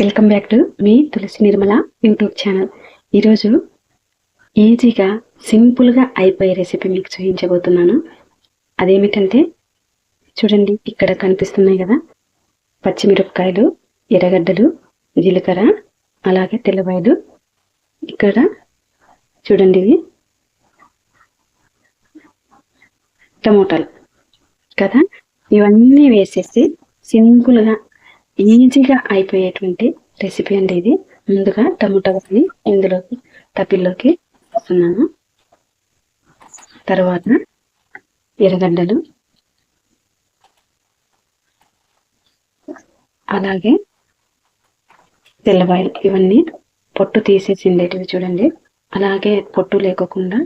Welcome back to మీ Tulasi Nirmala YouTube channel. ఈరోజు ఈజీగా సింపుల్గా అయిపోయే రెసిపీ మీకు చూపించబోతున్నాను. అదేమిటంటే చూడండి ఇక్కడ కనిపిస్తున్నాయి కదా పచ్చిమిరపకాయలు ఎర్రగడ్డలు జీలకర్ర అలాగే తెల్లవాయలు ఇక్కడ చూడండి ఇవి టమోటాలు కదా. ఇవన్నీ వేసేసి సింపుల్గా ఈజీగా అయిపోయేటువంటి రెసిపీ అండి ఇది. ముందుగా టమోటాని ఇందులోకి తప్పిల్లోకి వేస్తున్నాను. తర్వాత ఎర్రగడ్డలు అలాగే తెల్లవాయలు ఇవన్నీ పొట్టు తీసేసి ఉండేటివి చూడండి. అలాగే పొట్టు లేకోకుండా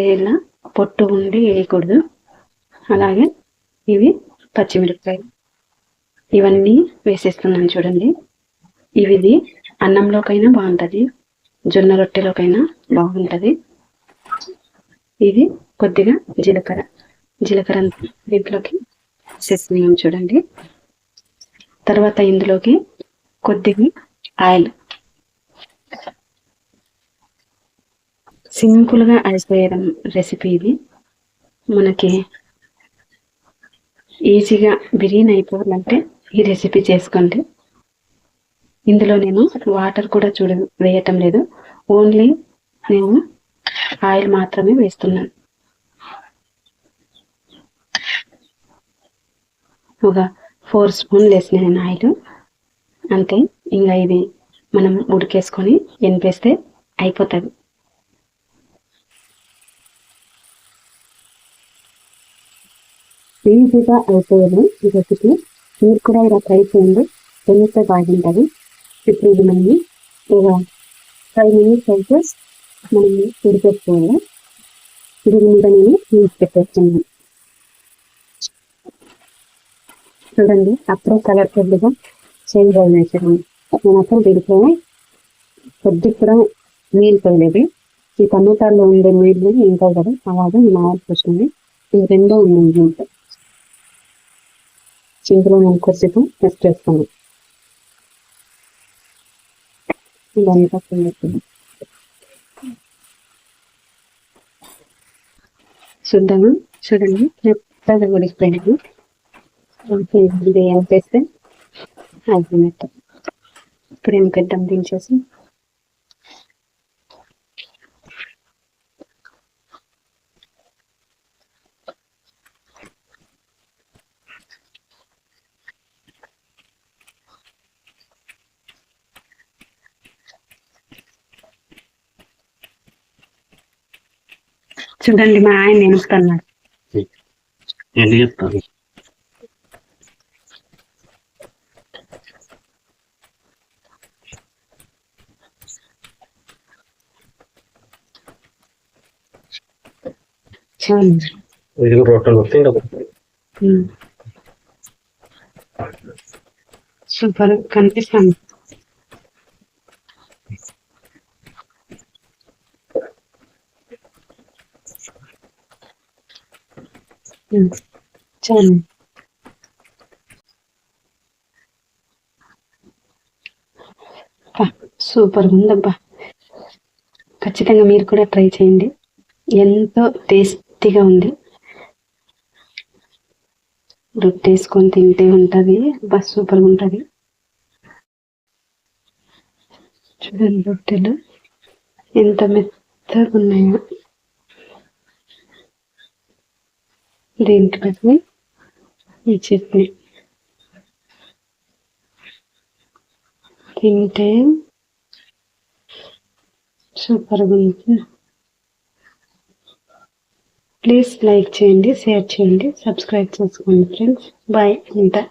ఇలా పొట్టు ఉండి వేయకూడదు. అలాగే ఇవి పచ్చిమిరపకాయలు. ఇవన్నీ వేసేస్తున్నాను చూడండి. ఇవిది అన్నంలోకైనా బాగుంటుంది. జొన్న రొట్టెలోకైనా బాగుంటుంది. ఇది కొద్దిగా జీలకర్ర. జీలకర్ర దీంట్లోకి వేసేస్తున్నాం చూడండి. తర్వాత ఇందులోకి కొద్దిగా ఆయిల్. సింపుల్గా అయిపోయడం రెసిపీ ఇది. మనకి ఈజీగా బిర్యానీ అయిపోవాలంటే ఈ రెసిపీ చేసుకోండి. ఇందులో నేను వాటర్ కూడా చూడ వేయటం లేదు. ఓన్లీ నేను ఆయిల్ మాత్రమే వేస్తున్నాను. ఒక ఫోర్ స్పూన్లు వేసిన నేను ఆయిల్ అంతే ఇంకా ఇది మనం ఉడికేసుకొని ఎనిపేస్తే అయిపోతుంది. ఈజీగా అయిపోయేది ఈ రెసిపీ మీరు కూడా ఇలా ట్రై చేయండి ఎంత బాగుంటుంది ఇప్పుడు ఇది మనం ఒక ఫైవ్ మినిట్స్ అయితే మనం ఉడికేసుకోవాలి దీని మీద నేను తీసి పెట్టేస్తున్నాను. చూడండి అప్పుడే కలర్ కొద్దిగా చేంజ్ అయినాయి నేను అప్పుడు దీంట్లో కొద్ది కూడా నీళ్ళు పోయలేదు. ఈ టమాటాల్లో ఉండే నీళ్ళు ఉంటాయి కదా అలాగే నేను ఆయిల్ పోసింది ఇవి రెండో ఉన్నాయి. దీంట్లో ఇందులో నేను కొద్దిగా టెస్ట్ చేస్తాను. ఇదంతా చూడండి. శుద్ధంగా చూడండి మెత్తగా ఉడికిపోయినాయి ఇది ఏం చేస్తే అయిపోయినట్టు ఇప్పుడు ఏం పెద్దాం దించేసి చూడండి మా ఆయన ఎందుకు చెప్తాను చూడండి. ఇది రొట్టెలు వస్తాయి ఉమ్. సూపర్ కనిపిస్తుంది. చాలు అబ్బా, సూపర్ ఉందబ్బా. ఖచ్చితంగా మీరు కూడా ట్రై చేయండి. ఎంతో టేస్టీగా ఉంది. రొట్టె వేసుకొని తింటే ఉంటుంది. బస్ సూపర్గా ఉంటుంది. చూడండి రొట్టెలు. ఎంత మెత్తగా ఉన్నాయో. దీంట్లోకి ఈ చట్నీ. తింటే సూపర్గా ఉంది ప్లీజ్ లైక్ చేయండి షేర్ చేయండి సబ్స్క్రైబ్ చేసుకోండి ఫ్రెండ్స్ బాయ్ ఉంటా.